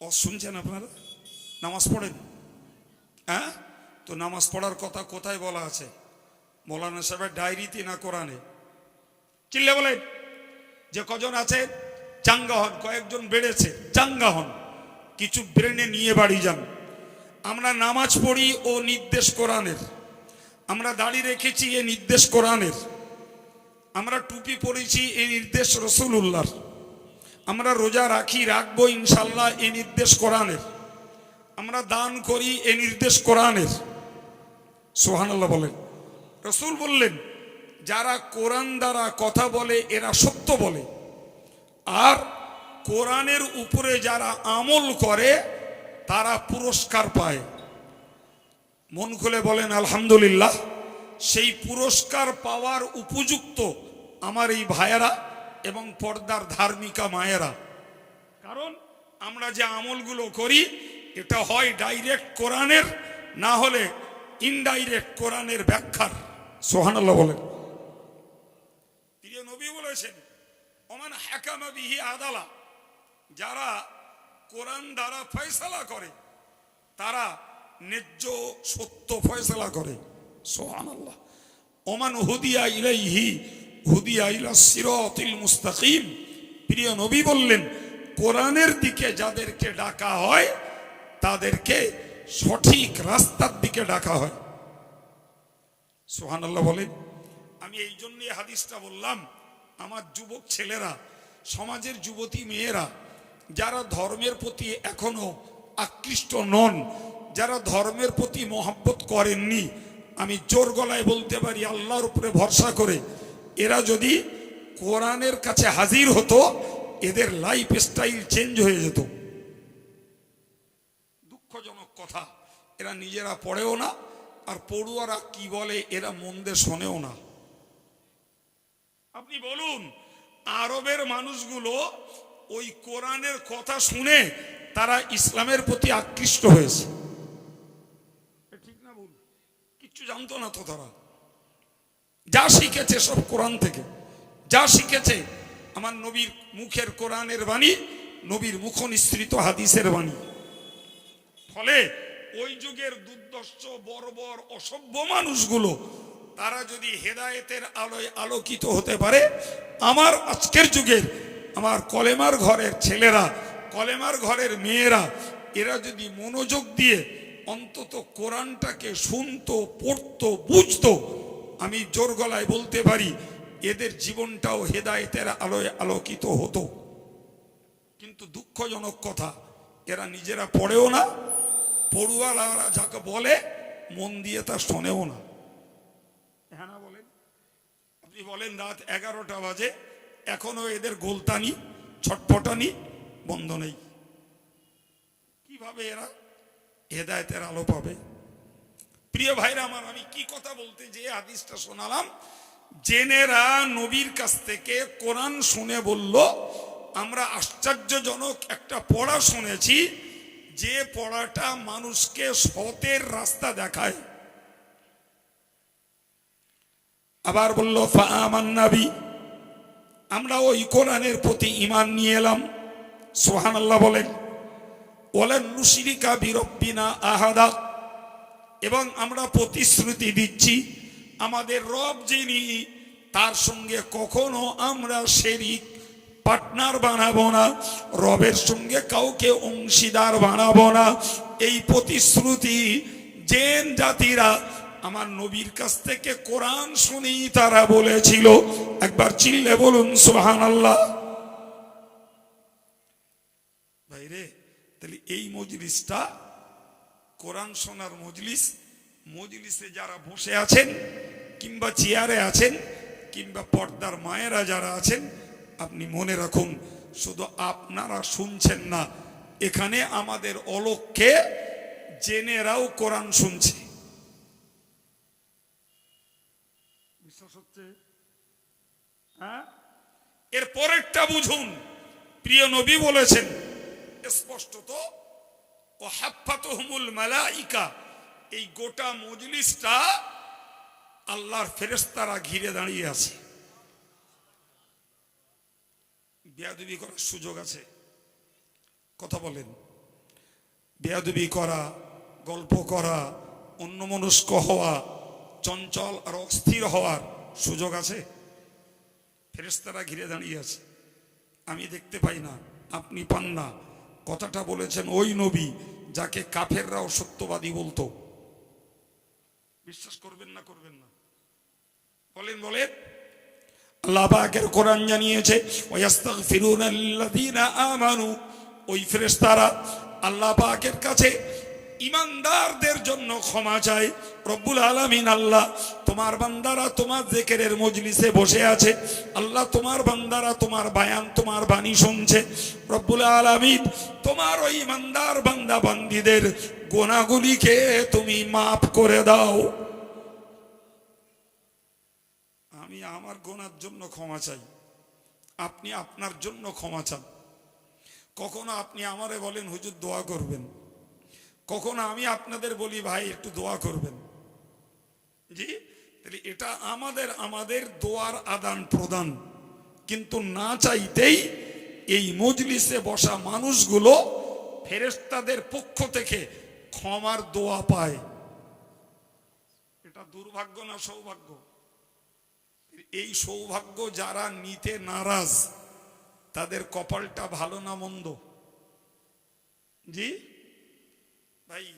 ও শুনছেন আপনারা? নামাজ পড়েন। হ্যাঁ? তো নামাজ পড়ার কথা কোথায় বলা আছে? মৌলানা সাহেবের ডায়েরিতে না কোরআনে? চিল্লে বলেন। যে কজন আছে? চাঙ্গা হন কয়েকজন বেড়েছে। চাঙ্গা হন কিছু ব্রেনে নিয়ে বাড়ি যান। আমরা নামাজ পড়ি ও নির্দেশ কোরআনের। আমরা দাড়ি রেখেছি এ নির্দেশ কোরআনের। আমরা টুপি পরেছি এই নির্দেশ রসুল্লাহর আমরা রোজা রাখি, রাখব ইনশাল্লাহ এ নির্দেশ কোরআনের। আমরা দান করি এ নির্দেশ কোরআনের। সোহানাল্লাহ বলেন। রসুল বললেন, যারা কোরআন দ্বারা কথা বলে, এরা সত্য বলে। আর কোরআনের উপরে যারা আমল করে, তারা পুরস্কার পায়। মন খুলে বলেন, আলহামদুলিল্লাহ, সেই পুরস্কার পাওয়ার উপযুক্ত আমার এই ভাইয়েরা এবং পর্দার ধার্মিকা মায়েরা। কারণ আমরা যে আমলগুলো করি, এটা হয় ডাইরেক্ট কোরআনের, না হলে ইনডাইরেক্ট কোরআনের ব্যাখ্যার। সোহানাল্লাহ বলেন। প্রিয় নবী বলেছেন, ওমান হাকামা বিহি আদালা। যারা কোরআন দ্বারা ফয়সালা করে, তারা ন্যায্য সত্য ফয়সালা করে। সোহানাল্লাহ ওমান হুদিয়া ইলাইহি হুদিয়া ইলা সিরাতিল মুস্তাকিম। প্রিয় নবী বললেন, কোরআনের দিকে যাদেরকে ডাকা হয়, তাদেরকে সঠিক রাস্তার দিকে ডাকা হয়। সোহানাল্লাহ বলেন, আমি এই জন্যই হাদিসটা বললাম, আমার যুবক ছেলেরা, সমাজের যুবতী মেয়েরা, যারা ধর্মের প্রতি এখনও আকৃষ্ট নন, যারা ধর্মের প্রতি মহব্বত করেননি, আমি জোর গলায় বলতে পারি, আল্লাহর উপরে ভরসা করে এরা যদি কোরআনের কাছে হাজির হতো, এদের লাইফ স্টাইল চেঞ্জ হয়ে যেত। দুঃখজনক কথা, এরা নিজেরা পড়েও না, আর পড়ুয়ারা কি বলে এরা মন্দে শোনেও না। আপনি বলুন, আরবের মানুষগুলো ওই কোরআনের কথা শুনে তারা ইসলামের প্রতি আকৃষ্ট হয়েছে। ঠিক না বলুন কিচ্ছু জানতো না তো তারা। যা শিখেছে সব কোরআন থেকে। যা শিখেছে আমার নবীর মুখের কোরআনের বাণী, নবীর মুখ নিঃসৃত হাদিসের বাণী। ফলে ওই যুগের দুর্দর্শ বর্বর অসভ্য মানুষগুলো, তারা যদি হেদায়েতের আলোয় আলোকিত হতে পারে, আমার আজকের যুগের আমার কলেমার ঘরের ছেলেরা, কলেমার ঘরের মেয়েরা, এরা যদি মনোযোগ দিয়ে অন্তত কোরআনটাকে শুনতো, পড়তো, বুঝতো আমি জোর গলায় বলতে পারি, এদের জীবনটাও হেদায়েতের আলোয় আলোকিত হতো। কিন্তু দুঃখজনক কথা, এরা নিজেরা পড়েও না পড়ুয়ারা যাকে বলে, মন দিয়ে তা শোনেও না। হ্যাঁ বলেন? আপনি বলেন রাত এগারোটা বাজে, এখনও এদের গোলতানি ছটপটানি বন্ধ নেই। কীভাবে এরা হেদায়তের আলো পাবে? প্রিয় ভাইরা আমার, আমি কি কথা বলতে যে হাদিসটা শোনালাম? জেনেরা নবীর কাছ থেকে কোরআন শুনে বলল, আমরা আশ্চর্যজনক একটা পড়া শুনেছি, যে পড়াটা মানুষকে সতের রাস্তা দেখায়। আবার বলল নাবি। আমরা ওই কোরআনের প্রতি ইমান নিয়ে এলাম। সোহান আল্লাহ বলেন ওলেন নুসিরিকা বিরব্বিনা আহাদা। এবং আমরা প্রতিশ্রুতি দিচ্ছি, আমাদের রব যিনি, তার সঙ্গে কখনো আমরা শেরিক, পার্টনার বানাবো না, রবের সঙ্গে কাউকে অংশীদার বানাবো না। এই প্রতিশ্রুতি জেন জাতিরা, আমার নবীর কাছ থেকে কোরআন শুনি তারা বলেছিল। একবার চিল্লে বলুন সোহান আল্লাহ ভাইরে, তাহলে এই মজলিসটা কোরআন শোনার মজলিস মজলিসে যারা বসে আছেন কিংবা চেয়ারে আছেন কিংবা পর্দার মায়েরা যারা আছেন আপনি মনে রাখুন শুধু আপনারা শুনছেন না এখানে আমাদের অলক্ষ্যে জেনেরাও কোরআন শুনছে। বিশ্বাস হচ্ছে? হ্যাঁ? এর পরেরটা বুঝুন প্রিয় নবী বলেছেন স্পষ্টত ও হাফাতহুমুল এই গোটা মজলিসটা আল্লাহর ফেরেস্তারা ঘিরে দাঁড়িয়ে আছে। বেয়াদবি করার সুযোগ আছে। কথা বলেন। বেয়াদবি করা, গল্প করা, অন্যমনস্ক হওয়া, চঞ্চল আর অস্থির হওয়ার সুযোগ আছে। ফেরেস্তারা ঘিরে দাঁড়িয়ে আছে। আমি দেখতে পাই না, আপনি পান না। কথাটা বলেছেন ওই নবী যাকে কাফেররাও সত্যবাদী বলতো। বিশ্বাস করবেন না করবেন না। বলেন বলেন। আল্লাহ পাকের কোরআন জানিয়েছে, ওয়াস্তাগফিরুনা লিল্লাযীনা আমানু। ওই ফেরেশতারা আল্লাহ পাকের কাছে ইমানদারদের জন্য ক্ষমা চায়। রব্বুল আলামিন আল্লাহ তোমার বান্দারা তোমার জেকেরের মজলিসে বসে আছে। আল্লাহ তোমার বান্দারা তোমার বায়ান, তোমার বাণী শুনছে। রব্বুল আলামিন তোমার ওই ইমানদার বান্দা বান্দিদের গোনাগুলিকে তুমি মাফ করে দাও। আমি আমার গোনার জন্য ক্ষমা চাই। আপনি আপনার জন্য ক্ষমা চান। কখনো আপনি আমারে বলেন, হুজুর, দোয়া করবেন। কখনো আমি আপনাদের বলি, ভাই, একটু দোয়া করবেন। জি? তাহলে এটা আমাদের আমাদের দোয়ার আদান প্রদান। কিন্তু না চাইতেই এই মজলিসে বসা মানুষগুলো ফেরেস্তাদের পক্ষ থেকে ক্ষমার দোয়া পায়। এটা দুর্ভাগ্য না সৌভাগ্য? এই সৌভাগ্য যারা নিতে নারাজ, তাদের কপালটা ভালো না মন্দ? জি? ভাই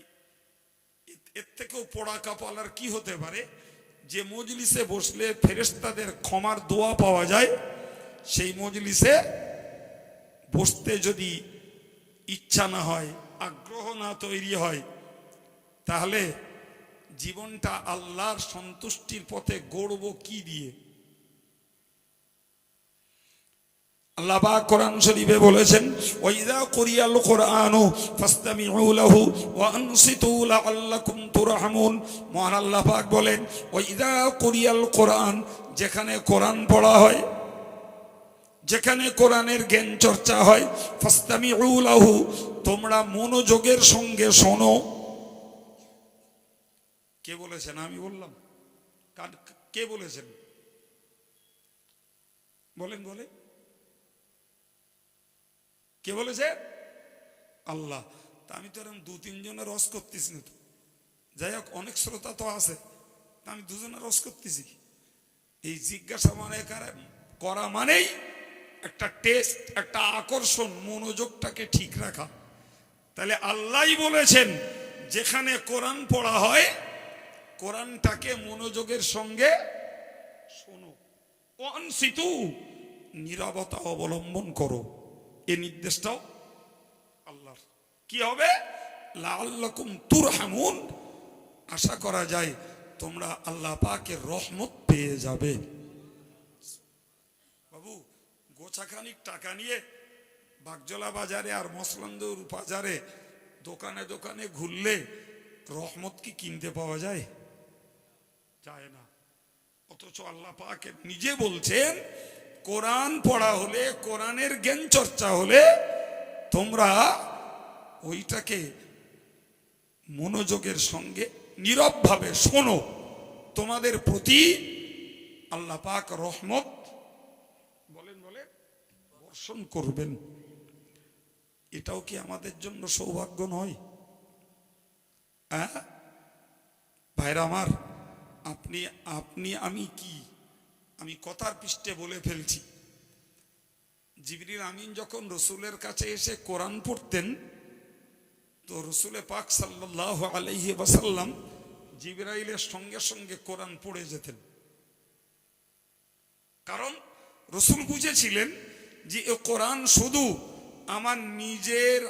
এর থেকেও পোড়া কপাল আর কি হতে পারে? যে মজলিসে বসলে ফেরেস্তাদের ক্ষমার দোয়া পাওয়া যায়, সেই মজলিসে বসতে যদি ইচ্ছা না হয়, আগ্রহ না তৈরি হয়, তাহলে জীবনটা আল্লাহর সন্তুষ্টির পথে গড়ব কি দিয়ে? আল্লাহ পাক কোরআন শরীফে বলেছেন ওয়াইদা কুরিয়াল কোরআনু বলেন কুরিয়াল কোরআন, যেখানে কোরআন পড়া হয়, যেখানে কোরআনের জ্ঞান চর্চা হয়, ফাসতামিউ লাহু, তোমরা মনোযোগের সঙ্গে শোনো। কে বলেছেন? আমি বললাম। কে বলেছেন? বলেন বলে কে বলেছে? আল্লাহ। তা আমি তো এরকম দু তিনজনের রস করতেছি না তো। যাই হোক, অনেক শ্রোতা তো আছে। আমি দুজনের রস করতেছি এই জিজ্ঞাসা মানে কারে- করা মানেই একটা টেস্ট একটা আকর্ষণ, মনোযোগটাকে ঠিক রাখা। তাহলে আল্লাহই বলেছেন, যেখানে কোরআন পড়া হয়, কোরআনটাকে মনোযোগের সঙ্গে শোনো। অনসিতু নিরবতা অবলম্বন করো। এই নির্দেশটাও আল্লাহর। কি হবে? লাল্লাকুম তুরহামুন। আশা করা যায় তোমরা আল্লাহ পাকের রহমত পেয়ে যাবে। বাবু, গোছাখানিক টাকা নিয়ে বাগজলা বাজারে আর মসলন্দর বাজারে দোকানে দোকানে ঘুরলে রহমত কি কিনতে পাওয়া যায়? যায় না। অথচ আল্লাহ পাক নিজে বলছেন কোরআন পড়া হলে, কোরআনের জ্ঞান চর্চা হলে তোমরা ওইটাকে মনোযোগের সঙ্গে, নীরবভাবে শোনো। তোমাদের প্রতি আল্লাহ পাক রহমত। বলেন বলেন। বর্ষণ করবেন। এটাও কি আমাদের জন্য সৌভাগ্য নয়? হ্যাঁ ভাইরা আমার, আপনি আপনি আমি কি? আমি কথার পৃষ্ঠে বলে ফেলছি। জিবরিল আমিন যখন রসুলের কাছে এসে কোরআন পড়তেন, তো রসুলে পাক সাল্লাহ আলহি বাসাল্লাম জিবরাইলের সঙ্গে সঙ্গে কোরআন পড়ে যেতেন। কারণ রসুল বুঝেছিলেন যে এ কোরআন শুধু আমার নিজের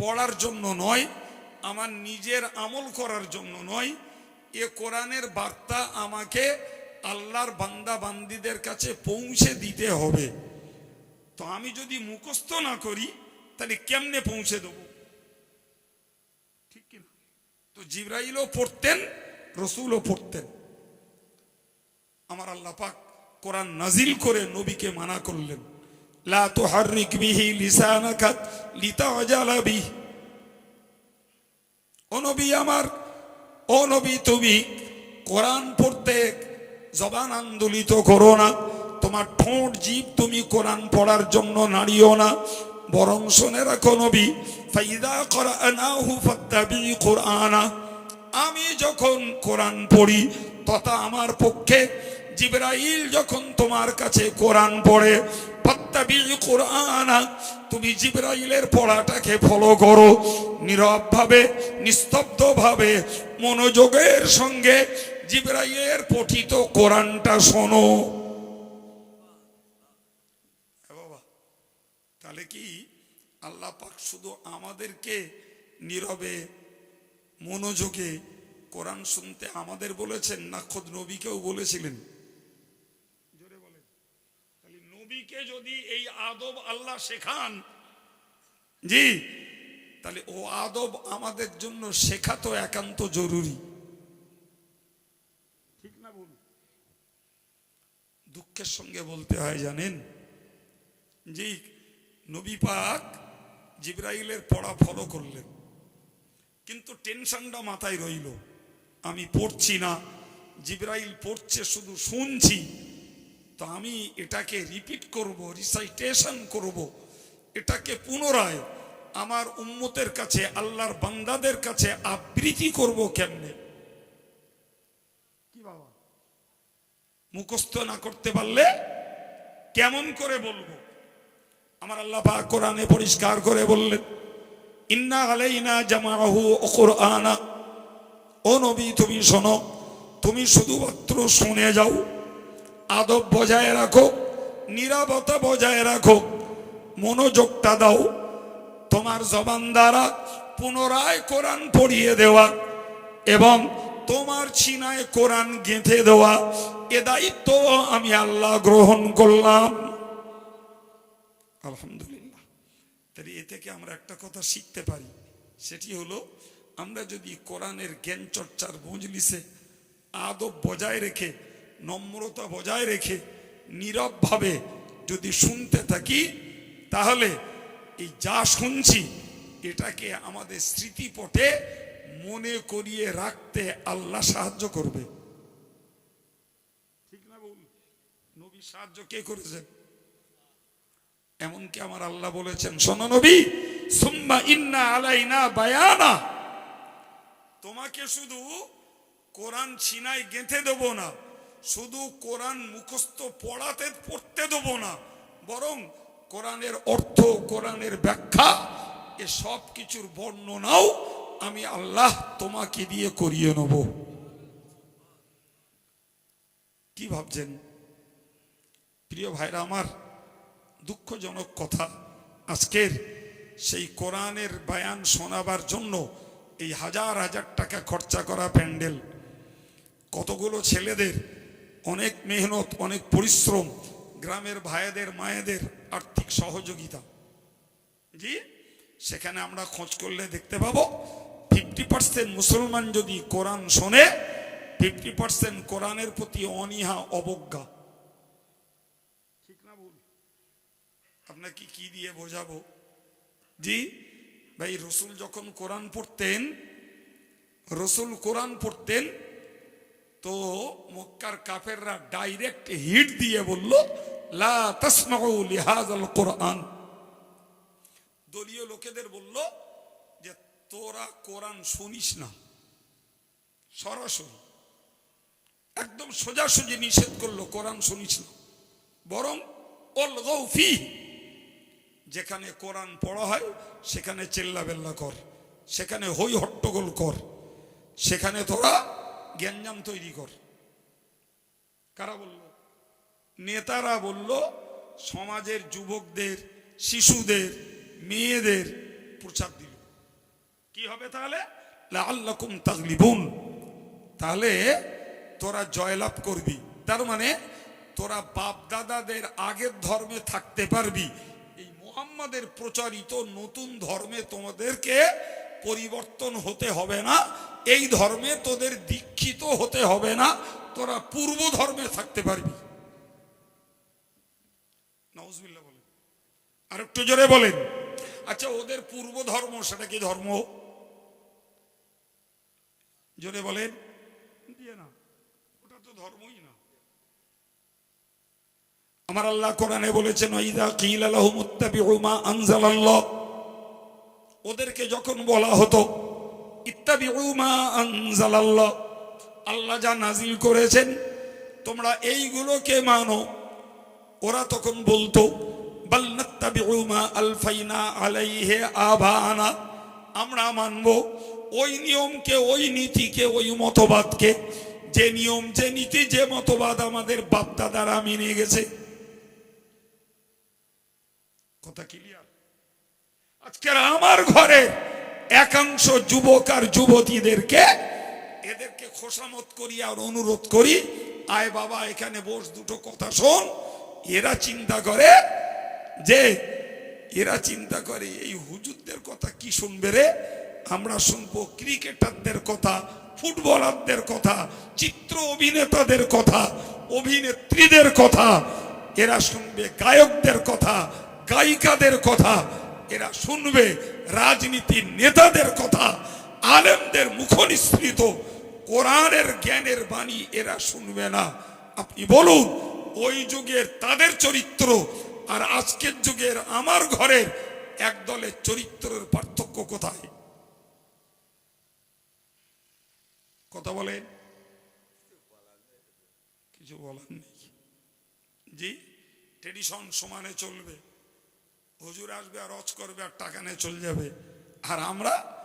পড়ার জন্য নয়, আমার নিজের আমল করার জন্য নয়, এ কোরআনের বার্তা আমাকে আল্লাহর বান্দা বান্দিদের কাছে পৌঁছে দিতে হবে। তো আমি যদি মুখস্থ না করি, তাহলে কেমনে পৌঁছে দেব? ঠিক কিনা? তো জিব্রাইলও পড়তেন, রসুলও পড়তেন। আমার আল্লাহ পাক কোরআন নাজিল করে নবীকে মানা করলেন। আমার, ও নবী তুমি কোরআন পড়তে জবান আন্দোলিত করো না। তোমার ঠোঁট জীব তুমি কোরআন পড়ার জন্য নাড়িও না। বরং শুনে রাখো নবী, ফাইদা করানাহু কুরআনা। আমি যখন কোরআন পড়ি, তথা আমার পক্ষে জিবরাইল যখন তোমার কাছে কোরআন পড়ে কুরআনা, তুমি জিবরাইলের পড়াটাকে ফলো করো। নীরব ভাবে নিস্তব্ধ ভাবে মনোযোগের সঙ্গে জিবরাইলের পঠিত কোরআনটা শোনো। বাবা, তাহলে কি আল্লাহ পাক শুধু আমাদেরকে নীরবে, মনোযোগে কোরআন শুনতে আমাদের বলেছেন না খোদ নবীকেও বলেছিলেন? নবীকে যদি এই আদব আল্লাহ শেখান, জি, তাহলে ও আদব আমাদের জন্য শেখা তো একান্ত জরুরি ঠিক না বলুন দুঃখের সঙ্গে বলতে হয় জানেন? যে নবী পাক জিব্রাইলের পড়া ফলো করলেন। কিন্তু টেনশনটা মাথায় রইল। আমি পড়ছি না, জিব্রাইল পড়ছে, শুধু শুনছি। তো আমি এটাকে রিপিট করব, রিসাইটেশন করব। এটাকে পুনরায় আমার উম্মতের কাছে, আল্লাহর বান্দাদের কাছে আবৃত্তি করব কেমনে কি বাবা মুখস্থ না করতে পারলে কেমন করে বলব? আমার আল্লাহ পাক কোরআনে পরিষ্কার করে বললেন, ইন্না আলাইনা জামাহু কুরআনা। ও নবী, তুমি শোনো, তুমি শুধুমাত্র শুনে যাও, আদব বজায় রাখো, নিরাপত্তা বজায় রাখো, মনোযোগটা দাও, তোমার জবান দ্বারা পুনরায় কোরআন পড়িয়ে দেওয়া এবং তোমার ছিনায় কোরআন গেঁথে দেওয়া, এ দায়িত্ব আমি আল্লাহ গ্রহণ করলাম। আলহামদুলিল্লাহ। তাহলে এ থেকে আমরা একটা কথা শিখতে পারি, সেটি হলো, আমরা যদি কোরআনের জ্ঞান চর্চার মজলিসে আদব বজায় রেখে, নম্রতা বজায় রেখে, নীরবভাবে যদি শুনতে থাকি, তাহলে এই যা শুনছি, এটাকে আমাদের স্মৃতিপটে মনে করিয়ে রাখতে আল্লাহ সাহায্য করবে। ঠিক না বল নবী সাহায্য কে করেছেন এমনকি আমার আল্লাহ বলেছেন, শোনো নবী, সুম্মা ইন্না আলাইনা বায়ানা। তোমাকে শুধু কোরআন ছিনায় গেঁথে দেবো না, শুধু কোরআন মুখস্থ পড়াতে, পড়তে দেবো না, বরং কোরআনের অর্থ, কোরআনের ব্যাখ্যা, এ সব কিছুর বর্ণনাও আমি আল্লাহ তোমাকে দিয়ে করিয়ে নেব। কি ভাবছেন? প্রিয় ভাইরা, আমার দুঃখজনক কথা, আজকের সেই কোরআনের বায়ান শোনাবার জন্য এই হাজার হাজার টাকা খরচা করা প্যান্ডেল, কতগুলো ছেলেদের অনেক মেহনত, অনেক পরিশ্রম, গ্রামের ভাইদের, মায়েদের আর্থিক সহযোগিতা। জি, সেখানে আমরা খোঁজ করলে দেখতে পাবো ফিফটি পার্সেন্ট মুসলমান যদি কোরআন শোনে, ফিফটি পার্সেন্ট কোরআনের প্রতি অনীহা, অবজ্ঞা। ঠিক না ভুল? আপনাকে কি দিয়ে বোঝাবো? জি, ভাই, রসুল যখন কোরআন পড়তেন, রসুল কোরআন পড়তেন, তো মক্কার কাফেররা ডাইরেক্ট হিট দিয়ে বলল, লা তাসমাউ লিহাজাল কোরআন। দলীয় লোকেদের বলল তোরা কোরআন শুনিস না। সরাসরি। একদম সোজাসুজি নিষেধ করল, কোরআন শুনিস না। বরং অল গৌফি যেখানে কোরআন পড়া হয়, সেখানে চেল্লা বেল্লা কর, সেখানে হই হট্টগোল কর, সেখানে তোরা জ্ঞানজাম তৈরি কর। কারা বলল? নেতারা বলল, সমাজের যুবকদের, শিশুদের, মেয়েদের প্রচার দিল কি হবে তাহলে? আল্লাকুম তাগলিবুন। তাহলে তোরা জয়লাভ করবি। তার মানে তোরা বাপ দাদাদের আগের ধর্মে থাকতে পারবি। এই মোহাম্মদের প্রচারিত নতুন ধর্মে তোমাদেরকে পরিবর্তন হতে হবে না। এই ধর্মে তোদের দীক্ষিত হতে হবে না। তোরা পূর্ব ধর্মে থাকতে পারবি। নওয়াজবিল্লাহ বলেন। আর একটু জোরে বলেন। আচ্ছা ওদের পূর্ব ধর্ম, সেটা কি ধর্ম? জোরে বলেন। দিয়ে না ওটা তো ধর্মই না। আমার আল্লাহ কোরআনে বলেছেন ওইদা কিল আলহমুত্তাবিউ মা আনজালাল্লাহ। ওদেরকে যখন বলা হতো ইত্তাবিউ মা আনজালাল্লাহ আল্লাহ যা নাজিল করেছেন তোমরা এইগুলোকে মানো। ওরা তখন বলতো বাল নাত্তাবিউ মা আলফাইনা আলাইহি আবানা। আমরা মানব ওই নিয়মকে, ওই নীতিকে, ওই মতবাদকে, যে নিয়ম, যে নীতি, যে মতবাদ আমাদের বাপদাদারা মেনে গেছে। কথা ক্লিয়ার আজকের আমার ঘরে একাংশ যুবক আর যুবতীদেরকে, এদেরকে খোসামত করি আর অনুরোধ করি, আয় বাবা, এখানে বস, দুটো কথা শোন। এরা চিন্তা করে যে, এরা চিন্তা করে, এই হুজুরদের কথা কি শুনবে রে? আমরা শুনব ক্রিকেটারদের কথা, ফুটবলারদের কথা, চিত্র অভিনেতাদের কথা, অভিনেত্রীদের কথা, এরা শুনবে গায়কদের কথা, গায়িকাদের কথা, এরা শুনবে রাজনীতির নেতাদের কথা, আলেমদের মুখনিসৃত, কোরআনের জ্ঞানের বাণী এরা শুনবে না। আপনি বলুন, ওই যুগের তাদের চরিত্র আর আজকের যুগের আমার ঘরের এক দলের চরিত্রের পার্থক্য কোথায়? কথা বলেন কিছু বলার নেই। জি? ট্রেডিশন সমানে চলবে। হুজুর আসবে আর রচ করবে আর টাকা নিয়ে চলে যাবে। আর আমরা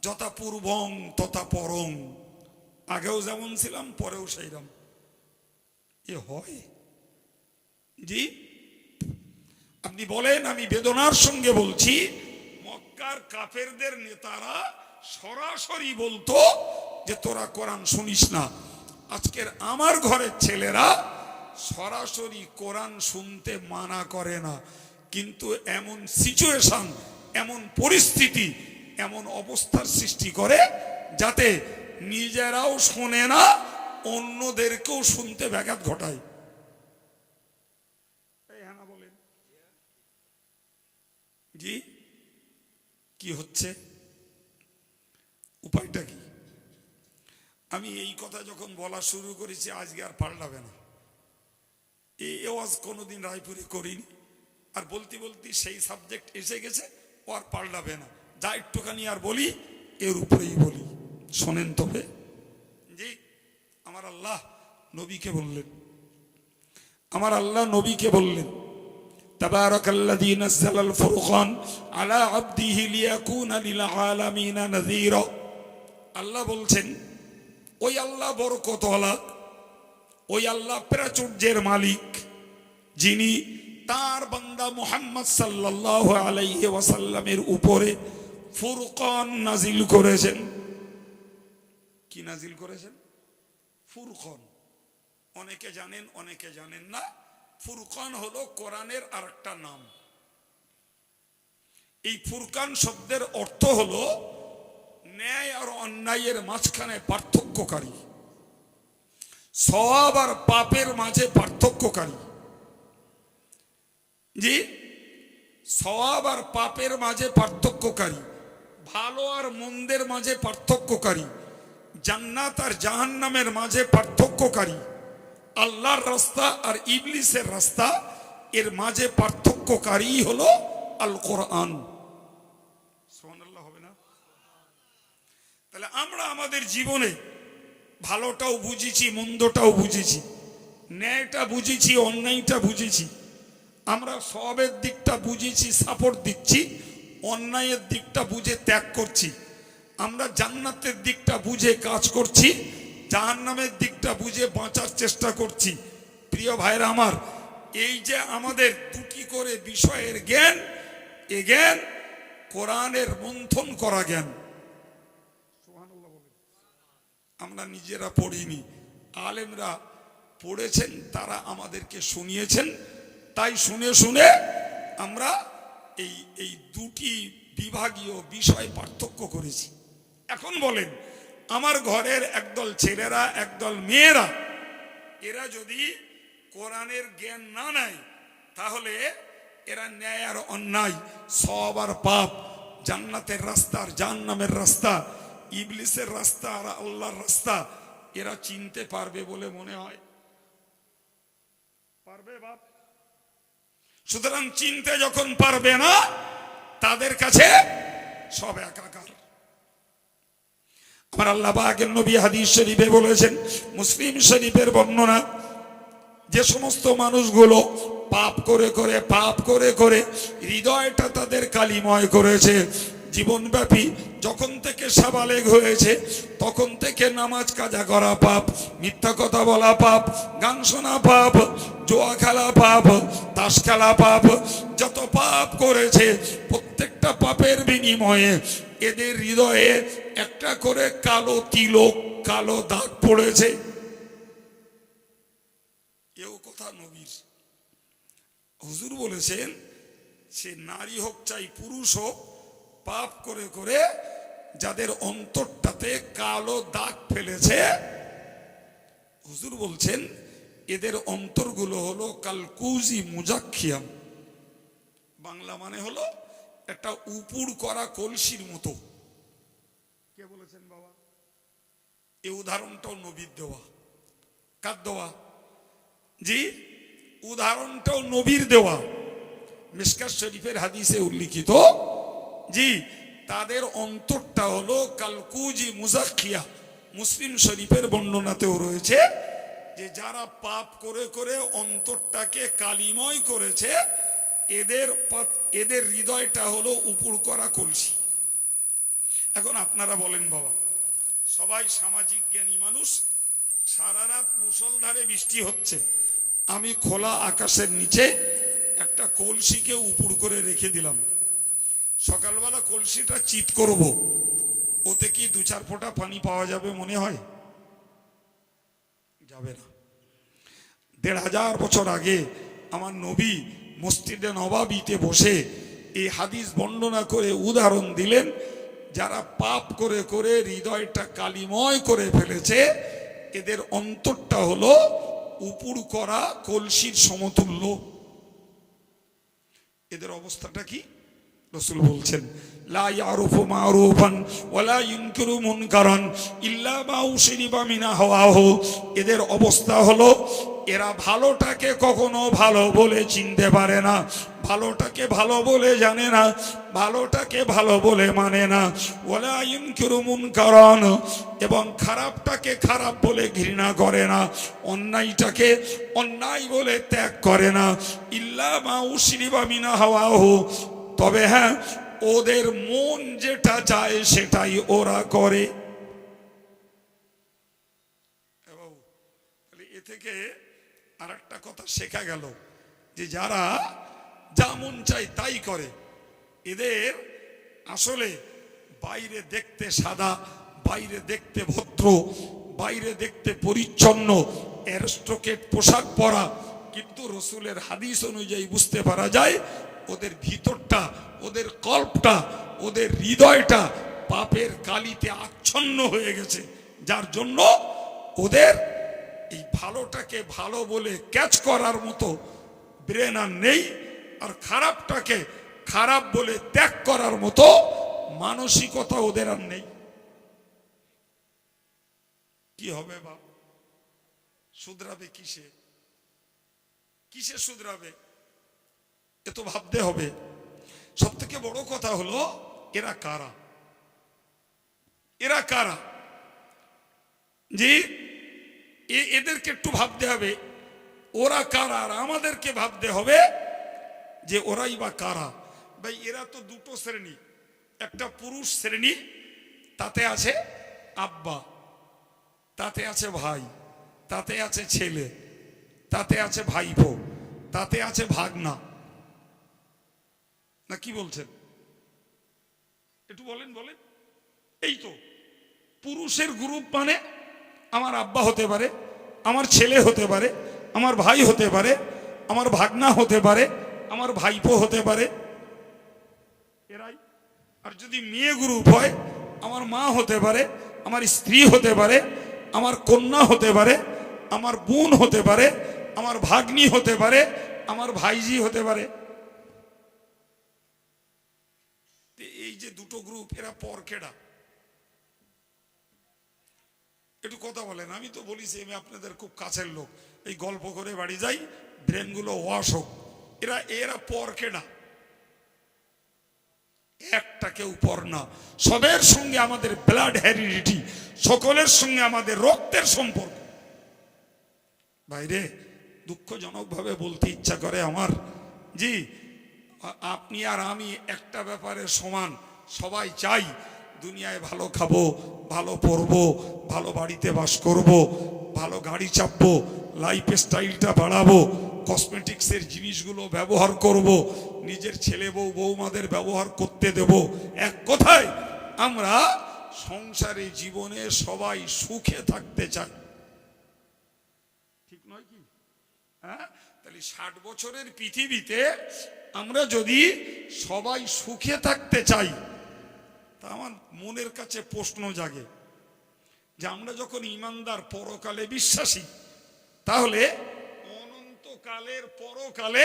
যথা পূর্বং, তথা পরং, আগেও যেমন ছিলাম, পরেও সেইরকম। এ হয়? জি? আপনি বলেন, আমি বেদনার সঙ্গে বলছি, মক্কার কাফেরদের নেতারা সরাসরি বলতো যে, তোরা কোরআন শুনিস না। আজকের আমার ঘরের ছেলেরা সরাসরি কোরআন শুনতে মানা করে না। কিন্তু এমন সিচুয়েশন এমন পরিস্থিতি, এমন অবস্থার সৃষ্টি করে যাতে নিজেরাও শোনে না, অন্যদেরকেও শুনতে ব্যাঘাত ঘটায়। হ্যাঁ জি? কি হচ্ছে? উপায়টা কি আমি এই কথা যখন বলা শুরু করেছি আজকে আর পাল্টাবে না এই আওয়াজ কোনোদিন রায়পুরে করিনি আর বলতে বলতে সেই সাবজেক্ট এসে গেছে ও আর পাল্টাবে না যা একটুখানি আর বলি এর উপরেই বলি শোনেন তবে জি আমার আল্লাহ নবীকে বললেন আমার আল্লাহ নবীকে বললেন تبارك الذي نزل الفرقان على عبده ليكون للعالمين نذيرا আল্লাহ বলছেন, ওই আল্লাহ বড় বরকতওয়ালা, ওই আল্লাহ প্রাচুর্যের মালিক, যিনি তার বান্দা মুহাম্মদ সাল্লাল্লাহু আলাইহি ওয়াসাল্লামের উপরে ফুরকান নাজিল করেছেন। কি নাজিল করেছেন? ফুরকান। অনেকে জানেন অনেকে জানেন না। ফুরকান হলো কোরআনের আরেকটা নাম। এই ফুরকান শব্দের অর্থ হলো ন্যায় আর অন্যায়ের মাঝখানে পার্থক্যকারী। সওয়াব আর পাপের মাঝে পার্থক্যকারী। জি? সব আর পাপের মাঝে পার্থক্যকারী। ভালো আর মন্দের মাঝে পার্থক্যকারী। জান্নাত আর জাহান্নামের মাঝে পার্থক্যকারী। আল্লাহর রাস্তা আর ইবলিসের রাস্তা এর মাঝে পার্থক্যকারী হলো আল কোরআন হবে না? তাহলে আমরা আমাদের জীবনে ভালোটাও বুঝেছি, মন্দটাও বুঝেছি, ন্যায়টা বুঝেছি, অন্যায়টা বুঝেছি। আমরা সবের দিকটা বুঝেছি সাপোর্ট দিচ্ছি, অন্যায়ের দিকটা বুঝে ত্যাগ করছি। আমরা জান্নাতের দিকটা বুঝে কাজ করছি, জাহান্নামের দিকটা বুঝে বাঁচার চেষ্টা করছি। প্রিয় ভাইরা আমার, এই যে আমাদের দুটি করে বিষয়ের জ্ঞান, এ জ্ঞান, কোরআনের মন্থন করা জ্ঞান। আমরা নিজেরা পড়িনি। আলেমরা পড়েছেন, তারা আমাদেরকে শুনিয়েছেন। তাই শুনে শুনে আমরা এই এই দুটি বিভাগীয় বিষয় পার্থক্য করেছি। এখন বলেন, আমার ঘরের একদল ছেলেরা, একদল মেয়েরা, এরা যদি কোরআনের জ্ঞান না নেয়, তাহলে এরা ন্যায় আর অন্যায়, সব আর পাপ, জান্নাতের রাস্তা আর জাহান্নামের রাস্তা। ইবলিসের রাস্তা আর আল্লাহর রাস্তা, এরা চিনতে পারবে বলে মনে হয়। পারবে বাপ? সুতরাং চিনতে যখন পারবে না, তাদের কাছে সব একাকার। আমার আল্লাহ পাকের নবী হাদিস শরীফে বলেছেন, মুসলিম শরীফের বর্ণনা, যে সমস্ত মানুষগুলো পাপ করে করে, পাপ করে করে হৃদয়টা তাদের কালিময় করেছে জীবনব্যাপী যখন থেকে সাবালেগ হয়েছে, তখন থেকে নামাজ কাজা করা পাপ, মিথ্যা কথা বলা পাপ, গান শোনা পাপ, জোয়া খেলা পাপ, তাস খেলা পাপ, যত পাপ করেছে প্রত্যেকটা পাপের বিনিময়ে এদের হৃদয়ে একটা করে কালো তিলক, কালো দাগ পড়েছে। এও কথা নবীর। হুজুর বলেছেন, সে নারী হোক চাই পুরুষ হোক পাপ করে করে যাদের অন্তরটাতে কালো দাগ ফেলেছে, হুজুর বলছেন, এদের অন্তরগুলো হলো কালকুজি মুজাক্ষিয়াম বাংলা মানে হলো একটা উপুড় করা কলসির মতো। কে বলেছেন বাবা? এই উদাহরণটাও নবীর দেওয়া। কার দেওয়া? জি, উদাহরণটাও নবীর দেওয়া। মিসকার শরীফের হাদিসে উল্লিখিত জি। তাদের অন্তরটা হলো কালকুজি মুজাক্ষিয়া মুসলিম শরীফের বর্ণনাতেও রয়েছে যে যারা পাপ করে করে অন্তরটাকে কালিময় করেছে, এদের এদের হৃদয়টা হলো উপুর করা কলসি। এখন আপনারা বলেন বাবা, সবাই সামাজিক জ্ঞানী মানুষ, সারা রাত মুসলধারে বৃষ্টি হচ্ছে, আমি খোলা আকাশের নিচে একটা কলসিকে উপুর করে রেখে দিলাম। সকালবেলা কলসিটা চিত করব। ওতে কি দু চার ফোঁটা পানি পাওয়া যাবে মনে হয়? যাবে না। দেড় হাজার বছর আগে আমার নবী মসজিদে নবাবিতে বসে এই হাদিস বর্ণনা করে উদাহরণ দিলেন, যারা পাপ করে করে হৃদয়টা কালিময় করে ফেলেছে, এদের অন্তরটা হলো উপুর করা কলসির সমতুল্য। এদের অবস্থাটা কি? রসুল বলছেন ইল্লা এদের অবস্থা হলো, এরা ভালোটাকে কখনো ভালো বলে চিনতে পারে না, ভালোটাকে ভালো বলে জানে না, ভালোটাকে ভালো বলে মানে না। ওয়ালা ইনকিরু কারণ এবং খারাপটাকে খারাপ বলে ঘৃণা করে না, অন্যায়টাকে অন্যায় বলে ত্যাগ করে না। ইল্লা মা উশরিবা মিনা হাওয়াহু তবে হ্যাঁ ওদের মন যেটা চায় সেটাই ওরা করে। এ থেকে আর একটা কথা শেখা গেল যে যারা যা মন চায় তাই করে। এদের আসলে বাইরে দেখতে সাদা, বাইরে দেখতে ভদ্র, বাইরে দেখতে পরিচ্ছন্ন অ্যারস্ট্রোকেট পোশাক পরা, কিন্তু রসুলের হাদিস অনুযায়ী বুঝতে পারা যায় ওদের ভিতরটা, ওদের কল্পটা, ওদের হৃদয়টা পাপের কালিতে আচ্ছন্ন হয়ে গেছে। যার জন্য ওদের এই ভালোটাকে ভালো বলে ক্যাচ করার মতো ব্রেন আর নেই, আর খারাপটাকে খারাপ বলে ত্যাগ করার মতো মানসিকতা ওদের আর নেই। কি হবে বাপ? শুধরাবে কিসে? কিসে শুধরাবে? এ তো ভাবতে হবে। সব থেকে বড় কথা হলো, এরা কারা? এরা কারা? যে এদেরকে একটু ভাবতে হবে, ওরা কারা? আর আমাদেরকে ভাবতে হবে যে ওরাই বা কারা? ভাই, এরা তো দুটো শ্রেণি। একটা পুরুষ শ্রেণি, তাতে আছে আব্বা, তাতে আছে ভাই, তাতে আছে ছেলে, তাতে আছে ভাইপো, তাতে আছে ভাগনা। না কি বলছেন? একটু বলেন বলেন। এই তো, পুরুষের গ্রুপ মানে আমার আব্বা হতে পারে, আমার ছেলে হতে পারে, আমার ভাই হতে পারে, আমার ভাগনা হতে পারে, আমার ভাইপো হতে পারে। এরাই। আর যদি মেয়ে গ্রুপ হয়, আমার মা হতে পারে, আমার স্ত্রী হতে পারে, আমার কন্যা হতে পারে, আমার বোন হতে পারে, আমার ভাগ্নি হতে পারে, আমার ভাইজি হতে পারে তো এই যে দুটো গ্রুপ এরা পরকেডা একটু কথা বলেন, আমি তো বলি আমি আপনাদের খুব কাছের লোক। এই গল্প করে বাড়ি যাই ব্রেনগুলো ওয়াশ হোক। এরা এরা পর কেনা একটা কেউ পর না। সবের সঙ্গে আমাদের ব্লাড হ্যারিডিটি সকলের সঙ্গে আমাদের রক্তের সম্পর্ক। বাইরে দুঃখজনকভাবে বলতে ইচ্ছা করে আমার। জি আপনি আর আমি একটা ব্যাপারে সমান। সবাই চাই দুনিয়ায় ভালো খাব, ভালো পরবো ভালো বাড়িতে বাস করব, ভালো গাড়ি চাপবো লাইফ স্টাইলটা বাড়াবো কসমেটিক্সের জিনিসগুলো ব্যবহার করব, নিজের ছেলে বউ, বৌমাদের ব্যবহার করতে দেব। এক কথায় আমরা সংসারে, জীবনে সবাই সুখে থাকতে চাই। ঠিক নয় কি? হ্যাঁ? তাহলে ষাট বছরের পৃথিবীতে আমরা যদি সবাই সুখে থাকতে চাই, তা আমার মনের কাছে প্রশ্ন জাগে যে আমরা যখন ইমানদার পরকালে বিশ্বাসী, তাহলে অনন্তকালের পরকালে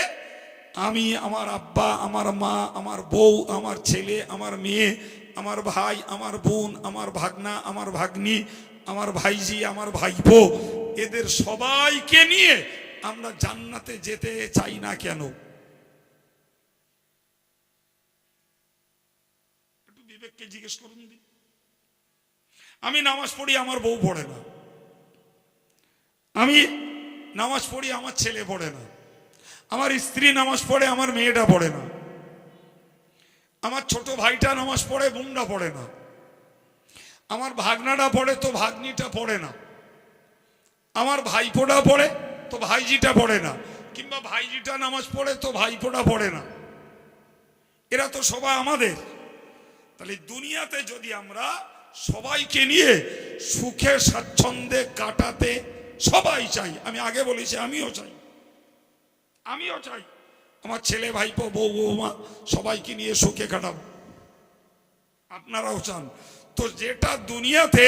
আমি আমার আব্বা, আমার মা, আমার বউ, আমার ছেলে, আমার মেয়ে, আমার ভাই, আমার বোন, আমার ভাগনা, আমার ভাগ্নি, আমার ভাইজি, আমার ভাইপো, এদের সবাইকে নিয়ে আমরা জান্নাতে যেতে চাই না কেন? বিবেককে জিজ্ঞেস করুন দি। আমি নামাজ পড়ি, আমার বউ পড়ে না। আমি নামাজ পড়ি, আমার ছেলে পড়ে না। আমার স্ত্রী নামাজ পড়ে, আমার মেয়েটা পড়ে না। আমার ছোট ভাইটা নামাজ পড়ে বোনটা পড়ে না। আমার ভাগনাটা পড়ে, তো ভাগ্নিটা পড়ে না। আমার ভাইপোটা পড়ে, তো ভাইজিটা পড়ে না। কিংবা ভাইজিটা নামাজ পড়ে, তো ভাইপোটা পড়ে না। এরা তো সবাই আমাদের। তাহলে দুনিয়াতে যদি আমরা সবাইকে নিয়ে সুখে, স্বাচ্ছন্দ্যে কাটাতে সবাই চাই, আমি আগে বলেছি, আমিও চাই। আমিও চাই। আমার ছেলে, ভাইপো, বউ বৌমা সবাইকে নিয়ে সুখে কাটাবো। আপনারাও চান। তো যেটা দুনিয়াতে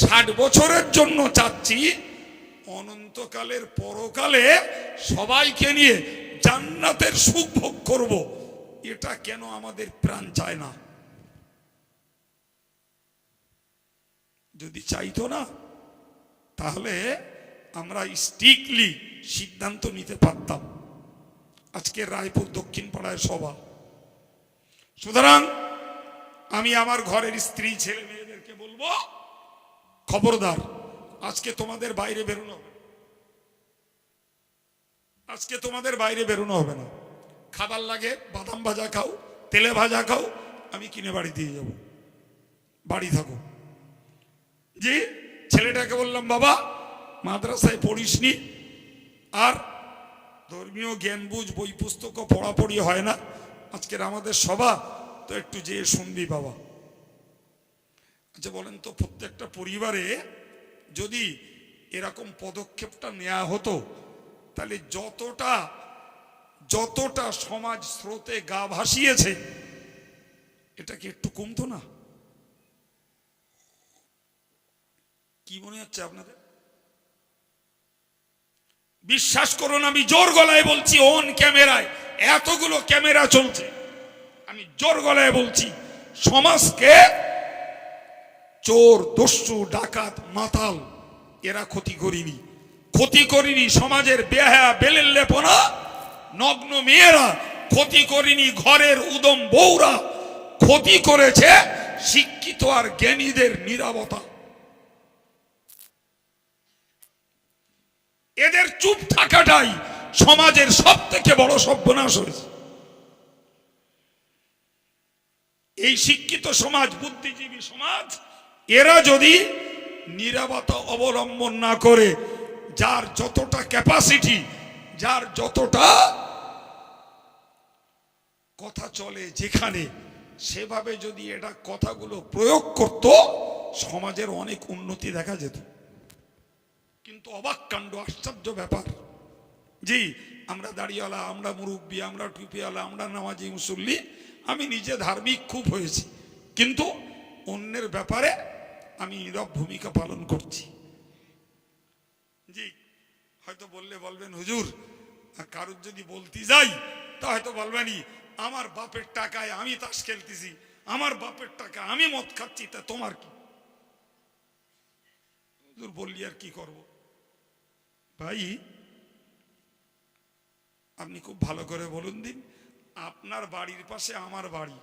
ষাট বছরের জন্য চাচ্ছি, অনন্তকালের পরকালে সবাইকে নিয়ে জান্নাতের সুখ ভোগ করব, এটা কেন আমাদের প্রাণ চায় না? যদি চাইতো না, তাহলে আমরা স্ট্রিক্টলি সিদ্ধান্ত নিতে পারতাম। আজকে রায়পুর দক্ষিণ পাড়ায় সভা। সুতরাং আমি আমার ঘরের স্ত্রী, ছেলে মেয়েদেরকে বলব, খবরদার, আজকে তোমাদের বাইরে বেরোনো হবে আজকে তোমাদের বাইরে বেরোনো হবে না। খাবার লাগে, বাদাম ভাজা খাও, তেলে ভাজা খাও, আমি কিনে বাড়ি দিয়ে যাব। বাড়ি থাকো। জি ছেলেটাকে বললাম, বাবা, মাদ্রাসায় পড়িসনি। আর ধর্মীয় জ্ঞান বুঝ, বই পুস্তকও পড়াপড়ি হয় না। আজকের আমাদের সভা, তো একটু যেয়ে শুনবি, বাবা। আচ্ছা বলেন তো, প্রত্যেকটা পরিবারে যদি এরকম পদক্ষেপটা নেওয়া হতো, তাহলে যতটা যতটা সমাজ স্রোতে গা ভাসিয়েছে, এটা কি একটু কমতো না? কি মনে হচ্ছে আপনাদের? বিশ্বাস করুন, আমি জোর গলায় বলছি অন ক্যামেরায় এতগুলো ক্যামেরা চলছে। আমি জোর গলায় বলছি, সমাজকে চোর, দস্যু, ডাকাত, মাতাল, এরা ক্ষতি করিনি। ক্ষতি করিনি সমাজের বেহা, বেলের লেপনা, নগ্ন মেয়েরা, ক্ষতি করিনি ঘরের উদম বউরা, ক্ষতি করেছে শিক্ষিত আর জ্ঞানীদের নিরাপত্তা এদের চুপ থাকাটাই সমাজের সব থেকে বড় সর্বনাশ হয়েছে। এই শিক্ষিত সমাজ, বুদ্ধিজীবী সমাজ, এরা যদি নিরাপত্তা অবলম্বন না করে, যার যতটা ক্যাপাসিটি যার যতটা কথা চলে যেখানে, সেভাবে যদি এটা কথাগুলো প্রয়োগ করত, সমাজের অনেক উন্নতি দেখা যেত। কিন্তু অবাক কাণ্ড, আশ্চর্য ব্যাপার। জি, আমরা দাড়িওয়ালা, আমরা মুরব্বী, আমরা টুপিওয়ালা, আমরা নামাজি, মুসল্লি, আমি নিজে ধার্মিক খুব হয়েছি। কিন্তু অন্যের ব্যাপারে আমি নীরব ভূমিকা পালন করছি। জি, হয়তো বললে বলবেন, হুজুর কারুর যদি বলতে যাই, তা হয়তো বলবেনই, আমার বাপের টাকায় আমি তাস খেলতেছি, আমার বাপের টাকা আমি মদ খাচ্ছি, তা তোমার কি? হুজুর বললি আর কি করব? ভাই আপনি খুব ভালো করে বলুন দিন আপনার বাড়ির পাশে আমার বাড়ি।